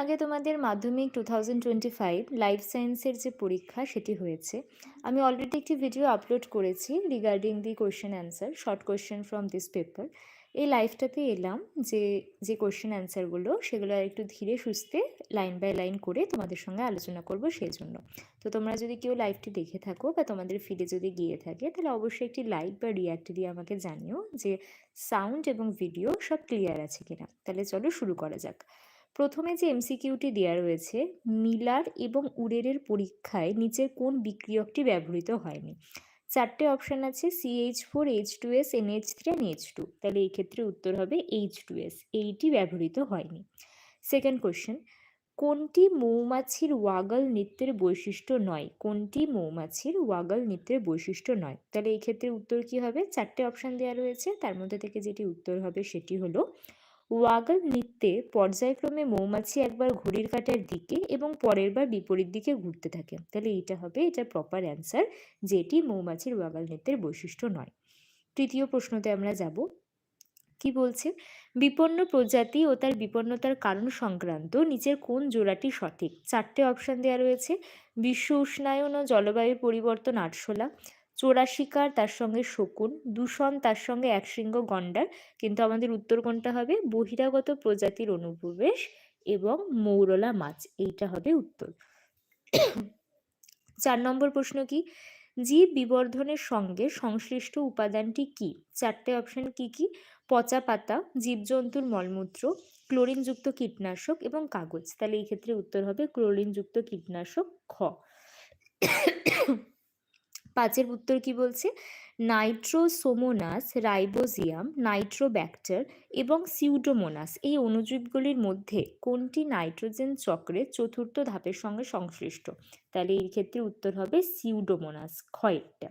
আগে তোমাদের Madhyamik two thousand twenty five life সায়েন্সের যে পরীক্ষা সেটি হয়েছে। আমি অলরেডি একটি ভিডিও আপলোড করেছি regarding the question answer short question from this paper এই লাইফটাতে এলাম যে যে কোয়েশ্চেন অ্যান্সারগুলো সেগুলো একটু ধীরে সুস্থে লাইন বাই লাইন করে তোমাদের সঙ্গে আলোচনা করব সেই জন্য। তো তোমরা যদি কেউ লাইভটি দেখে থাকো বা তোমাদের ফিডে যদি গিয়ে থাকে, তাহলে অবশ্যই একটি লাইক বা রিয়াক্ট দিয়ে আমাকে জানিও যে সাউন্ড এবং ভিডিও সব ক্লিয়ার আছে কিনা। তাহলে চলো শুরু করা যাক। প্রথমে যে এমসিকিউটি দেওয়া রয়েছে, মিলার এবং উরেরের পরীক্ষায় নিচের কোন বিক্রিয়কটি ব্যবহৃত হয়নি। চারটে অপশান আছে CH four H two S NH three and H two তাহলে এই ক্ষেত্রে উত্তর হবে এইচ টু এস এইটি ব্যবহৃত হয়নি। সেকেন্ড কোশ্চেন কোনটি মৌমাছির ওয়াগল নৃত্যের বৈশিষ্ট্য নয়? কোনটি মৌমাছির ওয়াগল নৃত্যের বৈশিষ্ট্য নয়? তাহলে এই ক্ষেত্রে উত্তর কি হবে? চারটে অপশান দেওয়া রয়েছে, তার মধ্যে থেকে যেটি উত্তর হবে সেটি হলো ওয়াগল নৃত্যে পর্যায়ক্রমে মৌমাছি একবার ঘড়ির কাঁটার দিকে এবং পরের বার বিপরীত দিকে ঘুরতে থাকে। তাহলে এটা হবে, এটা প্রপার অ্যান্সার যেটি মৌমাছির ওয়াগল নৃত্যের বৈশিষ্ট্য নয়। তৃতীয় প্রশ্নতে আমরা যাব। কি বলছে? বিপন্ন প্রজাতি ও তার বিপন্নতার কারণ সংক্রান্ত নিচের কোন জোড়াটি সঠিক? চারটে অপশান দেওয়া রয়েছে। বিশ্ব উষ্ণায়ন ও জলবায়ু পরিবর্তন আটশোলা। চোরা শিকার, তার সঙ্গে শকুন, দূষণ, তার সঙ্গে একশৃঙ্গ গন্ডার। কিন্তু আমাদের উত্তর কোনটা হবে? বহিরাগত প্রজাতির অনুপ্রবেশ এবং মৌরলা মাছ। এইটা হবে উত্তর। চার নম্বর প্রশ্ন কি? জীব বিবর্ধনের সঙ্গে সংশ্লিষ্ট উপাদানটি কি? চারটে অপশন কি কি? পচা পাতা, জীবজন্তুর মলমূত্র, ক্লোরিনযুক্ত কীটনাশক এবং কাগজ। তাহলে এই ক্ষেত্রে উত্তর হবে ক্লোরিনযুক্ত কীটনাশক খ। পাঁচের উত্তর কি বলছে? নাইট্রোসোমোনাস, রাইবোজিয়াম, নাইট্রোব্যাক্টার এবং সিউডোমোনাস। এই অণুজীবগুলির মধ্যে কোনটি নাইট্রোজেন চক্রের চতুর্থ ধাপের সঙ্গে সংশ্লিষ্ট? তাহলে এই ক্ষেত্রে উত্তর হবে সিউডোমোনাস, ক্ষয়েরটা।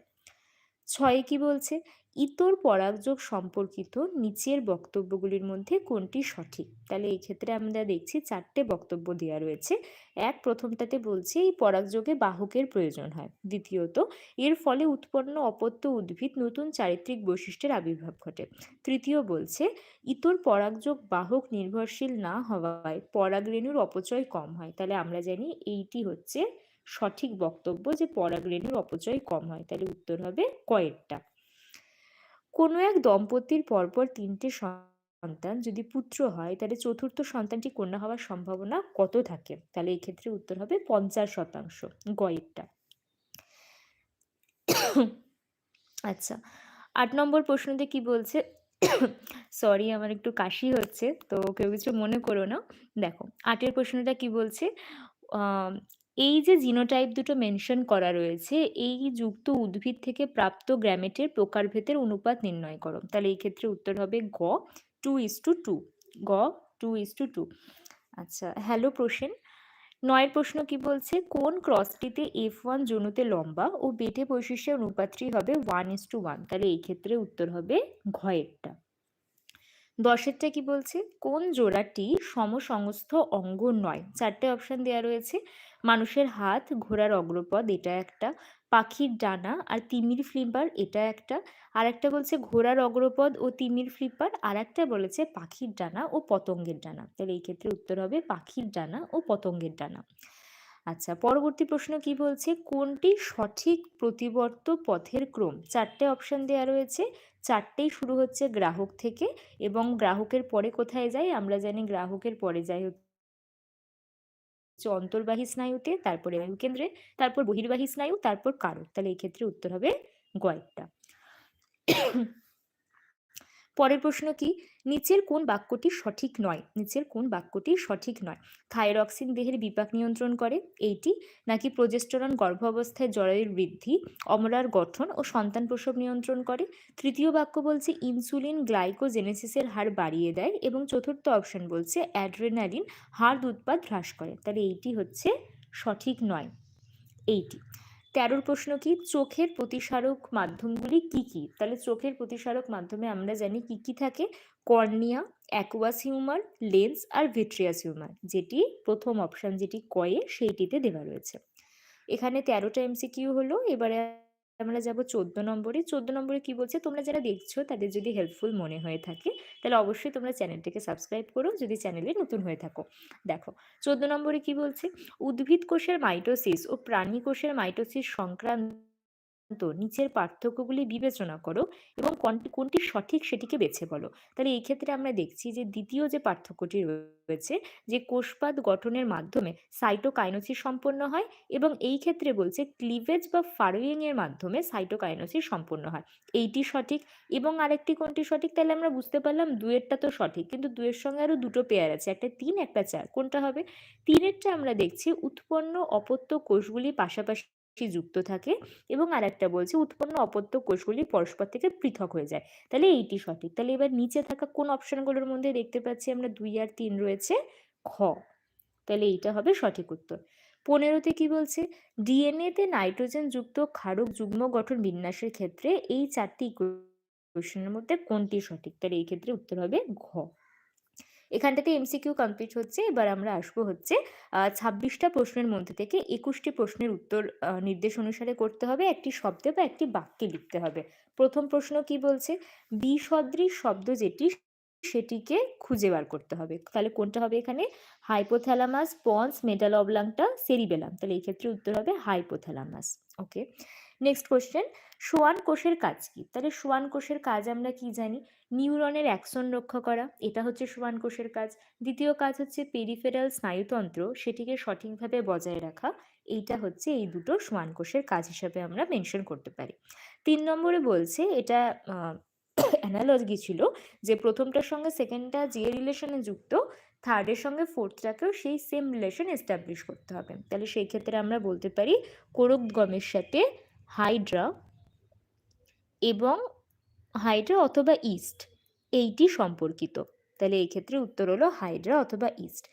ছয় কি বলছে? ইতর পরাগযোগ সম্পর্কিত নিচের বক্তব্যগুলির মধ্যে কোনটি সঠিক? তাহলে এই ক্ষেত্রে আমরা দেখছি চারটে বক্তব্য দেওয়া রয়েছে। এক, প্রথমটাতে বলছে, এই পরাগযোগে বাহকের প্রয়োজন হয়। দ্বিতীয়ত, এর ফলে উৎপন্ন অপত্য উদ্ভিদ নতুন চারিত্রিক বৈশিষ্ট্যের আবির্ভাব ঘটে। তৃতীয় বলছে, ইতর পরাগযোগ বাহক নির্ভরশীল না হওয়ায় পরাগরেণুর অপচয় কম হয়। তাহলে আমরা জানি এইটি হচ্ছে সঠিক বক্তব্য যে পরাগরেণুর অপচয় কম হয়। তাহলে উত্তর হবে কয়েকটা। কোনো এক দম্পতির পরপর তিনটে সন্তান যদি পুত্র হয়, তাহলে চতুর্থ সন্তানটি কন্যা হওয়ার সম্ভাবনা কত থাকে? তাহলে এই ক্ষেত্রে উত্তর হবে পঞ্চাশ শতাংশ। গয়েরটা আচ্ছা আট নম্বর প্রশ্নতে কি বলছে? সরি, আমার একটু কাশি হচ্ছে, তো কেউ কিছু মনে করো না। দেখো, আটের প্রশ্নটা কি বলছে? এই যে জিনোটাইপ দুটো মেনশন করা রয়েছে, এই যুক্ত উদ্ভিদ থেকে প্রাপ্ত গ্র্যামেটের প্রকারভেদের অনুপাত নির্ণয় করো। তাহলে এই ক্ষেত্রে উত্তর হবে গ, টু ইস টু টু। গ, টু ইস টু টু। আচ্ছা হ্যালো প্রসেন। নয়ের প্রশ্ন কি বলছে? কোন ক্রসটিতে এফ ওয়ান জনুতে লম্বা ও বেটে বৈশিষ্ট্যের অনুপাতটি হবে ওয়ান ইস টু ওয়ান? তাহলে এই ক্ষেত্রে উত্তর হবে ঘয়েরটা দশেরটা কি বলছে? কোন জোড়াটি সমসংস্থ অঙ্গ নয়? চারটে অপশান দেওয়া রয়েছে। মানুষের হাত ঘোড়ার অগ্রপদ এটা একটা পাখির ডানা আর তিমির ফ্লিপার, এটা একটা, আর একটা বলছে ঘোড়ার অগ্রপদ ও তিমির ফ্লিপার, আর একটা বলেছে পাখির ডানা ও পতঙ্গের ডানা। তাহলে এই ক্ষেত্রে উত্তর হবে পাখির ডানা ও পতঙ্গের ডানা। আচ্ছা পরবর্তী প্রশ্ন কি বলছে? কোনটি সঠিক প্রতিবর্ত পথের ক্রম? চারটে অপশান দেওয়া রয়েছে। চারটেই শুরু হচ্ছে গ্রাহক থেকে এবং গ্রাহকের পরে কোথায় যায়? আমরা জানি গ্রাহকের পরে যায় হচ্ছে অন্তর্বাহী স্নায়ুতে তারপরে কেন্দ্রে, তারপর বহির্বাহী স্নায়ু, তারপর কারক তাহলে এই ক্ষেত্রে উত্তর হবে গয়েরটা পরের প্রশ্ন কি? নিচের কোন বাক্যটি সঠিক নয়? নিচের কোন বাক্যটি সঠিক নয়? থাইরক্সিন দেহের বিপাক নিয়ন্ত্রণ করে এইটি? নাকি প্রজেস্টরন গর্ভাবস্থায় জরায়ুর বৃদ্ধি অমরার গঠন ও সন্তান প্রসব নিয়ন্ত্রণ করে? তৃতীয় বাক্য বলছে, ইনসুলিন গ্লাইকোজেনেসিসের হার বাড়িয়ে দেয় এবং চতুর্থ অপশন বলছে, অ্যাড্রেনালিন হাড় উৎপাদ হ্রাস করে। তাহলে এইটি হচ্ছে সঠিক নয়। এইটি। তেরোর প্রশ্ন কি? চোখের প্রতিসারক মাধ্যমগুলি কি কি? তাহলে চোখের প্রতিসারক মাধ্যমে আমরা জানি কি কি থাকে? কর্নিয়া অ্যাকোয়াস হিউমার লেন্স আর ভিট্রিয়াস হিউমার যেটি প্রথম অপশান যেটি কয়ে সেইটিতে দেওয়া রয়েছে। এখানে তেরোটা এমসিকিউ হলো, এবারে আমরা যাব চোদ্দ নম্বরে। চোদ্দ নম্বরে কি বলছে? তোমরা যারা দেখছ, তাদের যদি হেল্পফুল মনে হয়ে থাকে, তাহলে অবশ্যই তোমরা চ্যানেলটিকে সাবস্ক্রাইব করো যদি চ্যানেলে নতুন হয়ে থাকো। দেখো, চোদ্দ নম্বরে কি বলছে? উদ্ভিদ কোষের মাইটোসিস ও প্রাণী কোষের মাইটোসিস সংক্রান্ত নিচের পার্থক্যগুলি বিবেচনা করো এবং কোনটি সঠিক সেটিকে বেছে বলো। তাহলে এই ক্ষেত্রে আমরা দেখছি যে দ্বিতীয় যে পার্থক্যটি রয়েছে যে কোষপাত গঠনের মাধ্যমে সাইটোকাইনোসিস সম্পন্ন হয় এবং এই ক্ষেত্রে বলছে ক্লিভেজ বা ফারোয়িং এর মাধ্যমে সাইটোকাইনোসিস সম্পন্ন হয়। এইটি সঠিক এবং আরেকটি কোনটি সঠিক তাহলে আমরা বুঝতে পারলাম দুয়েরটা তো সঠিক কিন্তু দুয়ের সঙ্গে আরও দুটো পেয়ার আছে, একটা তিন, একটা চার। কোনটা হবে? তিনেরটা আমরা দেখছি উৎপন্ন অপত্য কোষগুলি পাশাপাশি যুক্ত থাকে এবং আর একটা বলছে উৎপন্ন অপত্য কোষগুলি পরস্পর থেকে পৃথক হয়ে যায়। তাহলে এইটি সঠিক। তাহলে এবার নিচে থাকা কোন অপশনগুলোর মধ্যে দেখতে পাচ্ছি আমরা দুই আর তিন রয়েছে, খ। তাহলে এইটা হবে সঠিক উত্তর। পনেরোতে কি বলছে? ডিএনএতে নাইট্রোজেন যুক্ত ক্ষারক যুগ্ম গঠন বিন্যাসের ক্ষেত্রে এই চারটি ইকুয়েশনের মধ্যে কোনটি সঠিক? তাহলে এই ক্ষেত্রে উত্তর হবে ঘ। এখানটাতে এমসিকিউ কমপ্লিট হচ্ছে, এবার আমরা আসব হচ্ছে ছাব্বিশটা প্রশ্নের মধ্যে থেকে একুশটি প্রশ্নের উত্তর নির্দেশ অনুসারে করতে হবে, একটি শব্দে বা একটি বাক্যে লিখতে হবে। প্রথম প্রশ্ন কি বলছে? বিসদৃশ শব্দ যেটি, সেটিকে খুঁজে বার করতে হবে। তাহলে কোনটা হবে এখানে? Hypothalamus, pons, medulla oblongata, cerebellum. তাহলে এই ক্ষেত্রে উত্তর হবে hypothalamus. Okay. Next question Schwann কোষের কাজ কি? তাহলে সোয়ান কোষের কাজ আমরা কি জানি? নিউরনের অ্যাকশন রক্ষা করা, এটা হচ্ছে সোয়ান কোষের কাজ। দ্বিতীয় কাজ হচ্ছে পেরিফেরাল স্নায়ুতন্ত্র, সেটিকে সঠিকভাবে বজায় রাখা, এইটা হচ্ছে এই দুটো সোয়ান কোষের কাজ হিসাবে আমরা মেনশন করতে পারি। তিন নম্বরে বলছে, এটা অ্যানালজি ছিল যে প্রথমটার সঙ্গে সেকেন্ডটা যে রিলেশনে যুক্ত থার্ডের সঙ্গে ফোর্থটাকেও সেই সেম রিলেশন এস্টাবলিশ করতে হবে। তাহলে সেই ক্ষেত্রে আমরা বলতে পারি কোরক গমের সাথে হাইড্রা এবং হাইড্রা অথবা ইস্ট, এইটি সম্পর্কিত। তাহলে এই ক্ষেত্রে উত্তর হলো হাইড্রা অথবা ইস্ট।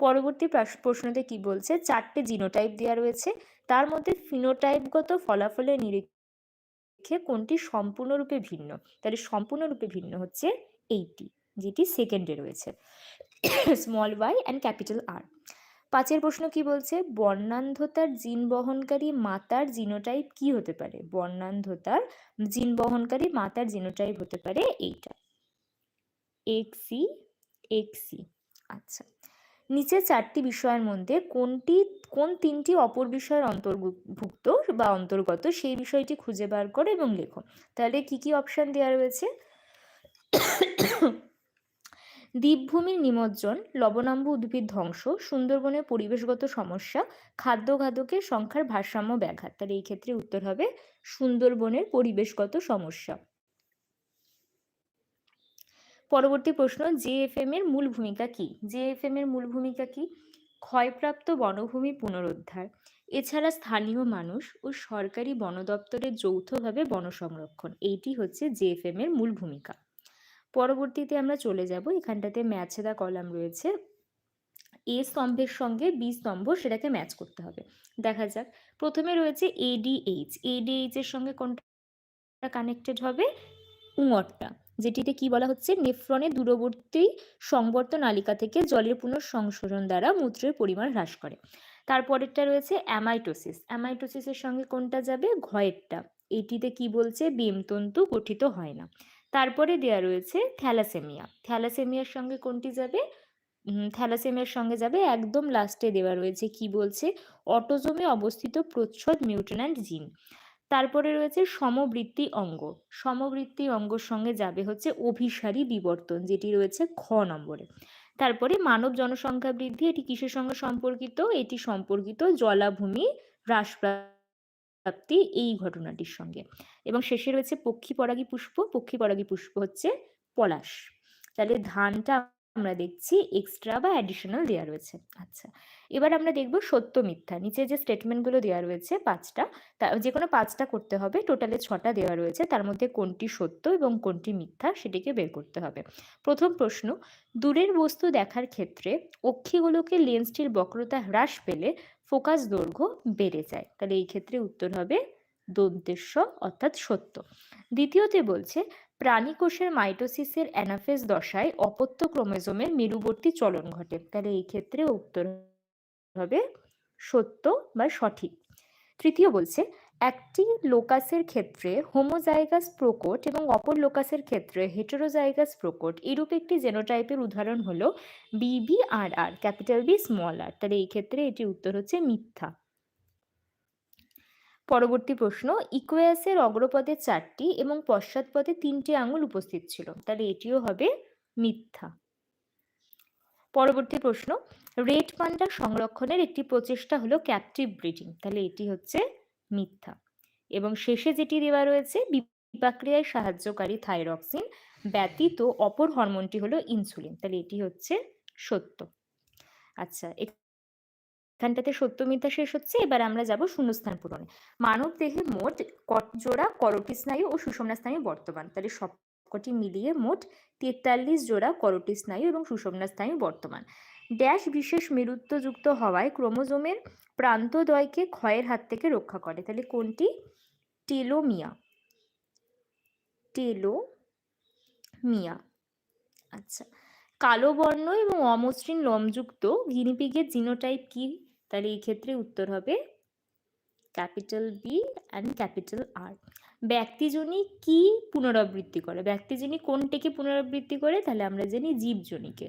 পরবর্তী প্রশ্নতে কি বলছে? চারটে জিনোটাইপ দেওয়া রয়েছে। তার মধ্যে ফিনোটাইপগত ফলাফলের নিরীক্ষে কোনটি সম্পূর্ণরূপে ভিন্ন? তাহলে সম্পূর্ণরূপে ভিন্ন হচ্ছে এইটি, যেটি সেকেন্ডে রয়েছে। Small Y and capital R পাঁচের প্রশ্ন কি বলছে? বর্ণান্ধতার জিন বহনকারী মাতার জিনোটাইপ কি হতে পারে? বর্ণান্ধতার জিন বহনকারী মাতার জিনোটাইপ হতে পারে এইটা। এক্সি এক্সি আচ্ছা। নিচে চারটি বিষয়ের মধ্যে কোনটি, কোন তিনটি অপর বিষয়ের অন্তর্ভুক্ত বা অন্তর্গত সেই বিষয়টি খুঁজে বার করো এবং লেখো। তাহলে কি কি অপশান দেওয়া রয়েছে? দ্বীপভূমির নিমজ্জন, লবণাম্ব উদ্ভিদ ধ্বংস, সুন্দরবনের পরিবেশগত সমস্যা, খাদ্য খাদকের সংখ্যার ভারসাম্য ব্যাঘাত। তাহলে এই ক্ষেত্রে উত্তর হবে সুন্দরবনের পরিবেশগত সমস্যা। পরবর্তী প্রশ্ন জেএফএম এর মূল ভূমিকা কি? জেএফএম এর মূল ভূমিকা কি? ক্ষয়প্রাপ্ত বনভূমি পুনরুদ্ধার। এছাড়া স্থানীয় মানুষ ও সরকারি বন দপ্তরের যৌথভাবে বন সংরক্ষণ এইটি হচ্ছে জেএফএম এর মূল ভূমিকা। পরবর্তীতে আমরা চলে যাব, এখানটাতে ম্যাচেদা কলাম রয়েছে। এ স্তম্ভের সঙ্গে বি স্তম্ভ সেটাকে ম্যাচ করতে হবে। দেখা যাক, প্রথমে রয়েছে এডিএইচ এডিএইচ এর সঙ্গে কোনটা কানেক্টেড হবে উঙরটা যেটিতে কি বলা হচ্ছে? নেফ্রনের দূরবর্তী সংবর্ত নালিকা থেকে জলের পুনঃসংশোধন দ্বারা মূত্রের পরিমাণ হ্রাস করে। তারপরেরটা রয়েছে অ্যামাইটোসিস অ্যামাইটোসিসের সঙ্গে কোনটা যাবে? ঘয়েরটা। এটিতে কি বলছে? বেমতন্তু গঠিত হয় না। তারপরে দেওয়া রয়েছে থ্যালাসেমিয়া। থ্যালাসেমিয়ার সঙ্গে কোনটি যাবে? থ্যালাসেমিয়ার সঙ্গে যাবে একদম লাস্টে দেওয়া রয়েছে কি বলছে? অটোজোমে অবস্থিত প্রচ্ছদ মিউটেন্যান্ট জিন। তারপরে রয়েছে সমবৃত্তি অঙ্গ। সমবৃত্তি অঙ্গর সঙ্গে যাবে হচ্ছে অভিসারী বিবর্তন, যেটি রয়েছে খ নম্বরে। তারপরে মানব জনসংখ্যা বৃদ্ধি, এটি কিসের সঙ্গে সম্পর্কিত? এটি সম্পর্কিত জলাভূমি হ্রাস প্রাপ্তি এই ঘটনাটির সঙ্গে। এবং শেষে রয়েছে পক্ষী পরাগী পুষ্প, পক্ষী পরাগী পুষ্প হচ্ছে পলাশ। তাহলে ধানটা আমরা দেখছি এক্সট্রা বা অ্যাডিশনাল দেওয়া রয়েছে। আচ্ছা এবার আমরা দেখব সত্য মিথ্যা। নিচে যে স্টেটমেন্টগুলো দেওয়া রয়েছে পাঁচটা, তা যে কোনো পাঁচটা করতে হবে টোটালে ছটা দেওয়া রয়েছে। তার মধ্যে কোনটি সত্য এবং কোনটি মিথ্যা সেটিকে বের করতে হবে। প্রথম প্রশ্ন, দূরের বস্তু দেখার ক্ষেত্রে অক্ষিগুলোকে লেন্সটির বক্রতা হ্রাস পেলে ফোকাস দৈর্ঘ্য বেড়ে যায়। তাহলে এই ক্ষেত্রে উত্তর হবে দন্তেশ্ব অর্থাৎ সত্য। দ্বিতীয়তে বলছে, প্রাণীকোষের মাইটোসিসের অ্যানাফেজ দশায় অপত্য ক্রোমোজোমের মেরুবর্তী চলন ঘটে। তাহলে এই ক্ষেত্রে উত্তর হবে সত্য বা সঠিক। তৃতীয় বলছে, একটি লোকাসের ক্ষেত্রে হোমোজাইগাস প্রকট এবং অপর লোকাসের ক্ষেত্রে হেটেরোজাইগাস প্রকট এরূপ একটি জেনোটাইপের উদাহরণ হলো BB R R capital B small R তাহলে এই ক্ষেত্রে এটি উত্তর হচ্ছে মিথ্যা। পরবর্তী প্রশ্ন, ইকুয়াসের অগ্রপদে চারটি এবং পশ্চাৎপদে তিনটি আঙুল উপস্থিত ছিল। তাহলে এটিও হবে মিথ্যা। পরবর্তী প্রশ্ন, রেড পান্ডা সংরক্ষণের একটি প্রচেষ্টা হলো ক্যাপটিভ ব্রিডিং তাহলে এটি হচ্ছে মিথ্যা। এবং শেষে যেটি দেওয়া রয়েছে, বিপাক্রিয়ায় সাহায্যকারী থাইরক্সিন ব্যতীত অপর হরমোনটি হলো ইনসুলিন তাহলে এটি হচ্ছে সত্য। আচ্ছা এখানটাতে সত্য, মিথ্যা শেষ হচ্ছে, এবার আমরা যাব শূন্যস্থান পূরণে। মানব দেহে মোট জোড়া করটি স্নায়ু ও সুষমনা স্নায়ু বর্তমান। তাহলে সবকটি মিলিয়ে মোট তেতাল্লিশ জোড়া করটি স্নায়ু এবং সুষমনা স্নায়ু বর্তমান। ড্যাশ বিশেষ মেরুত্বযুক্ত হওয়ায় ক্রোমোজোমের প্রান্তদ্বয়কে ক্ষয়ের হাত থেকে রক্ষা করে। তাহলে কোনটি? টেলোমিয়া। টেলোমিয়া। আচ্ছা। কালো বর্ণ এবং অমসৃণ লোমযুক্ত গিনিপিগের জিনোটাইপ কি? তাহলে এই ক্ষেত্রে উত্তর হবে capital B and capital R ব্যক্তিজনী কি পুনরাবৃত্তি করে? ব্যক্তিজনী কোনটিকে পুনরাবৃত্তি করে? তাহলে আমরা জানি জীবজনীকে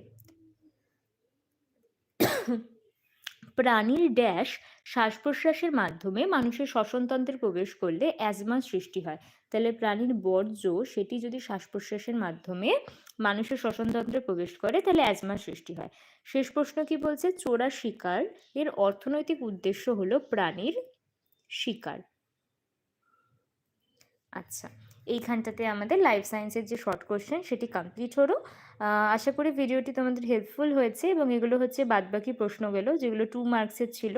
প্রাণীর ড্যাশ শ্বাস প্রশ্বাসের মাধ্যমে মানুষের শ্বসনতন্ত্রে প্রবেশ করলে অ্যাজমা সৃষ্টি হয়। তাহলে প্রাণীর বর্জ্য, সেটি যদি শ্বাস প্রশ্বাসের মাধ্যমে মানুষের শ্বসনতন্ত্রে প্রবেশ করে, তাহলে অ্যাজমা সৃষ্টি হয়। শেষ প্রশ্ন কি বলছে? চোরা শিকার, এর অর্থনৈতিক উদ্দেশ্য হলো প্রাণীর শিকার। আচ্ছা এইখানটাতে আমাদের লাইফ সায়েন্সের যে শর্ট কোশ্চেন সেটি কমপ্লিট হলো। আশা করি ভিডিওটি তোমাদের হেল্পফুল হয়েছে এবং এগুলো হচ্ছে বাদবাকি প্রশ্নগুলো, যেগুলো টু মার্কসের ছিল।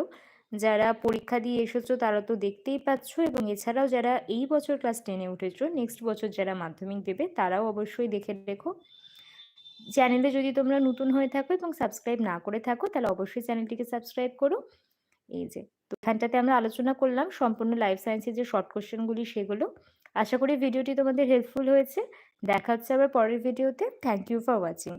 যারা পরীক্ষা দিয়ে এসেছ তারা তো দেখতেই পাচ্ছ এবং এছাড়াও যারা এই বছর ক্লাস টেনে উঠেছো নেক্সট বছর যারা মাধ্যমিক দেবে তারাও অবশ্যই দেখে রেখো। চ্যানেলে যদি তোমরা নতুন হয়ে থাকো এবং সাবস্ক্রাইব না করে থাকো তাহলে অবশ্যই চ্যানেলটিকে সাবস্ক্রাইব করো। এই যে, তো এখানটাতে আমরা আলোচনা করলাম সম্পূর্ণ লাইফ সায়েন্সের যে শর্ট কোশ্চেনগুলি সেগুলো। আশা করি ভিডিওটি তোমাদের হেল্পফুল হয়েছে। দেখা হচ্ছে আবার পরের ভিডিওতে থ্যাংক ইউ ফর ওয়াচিং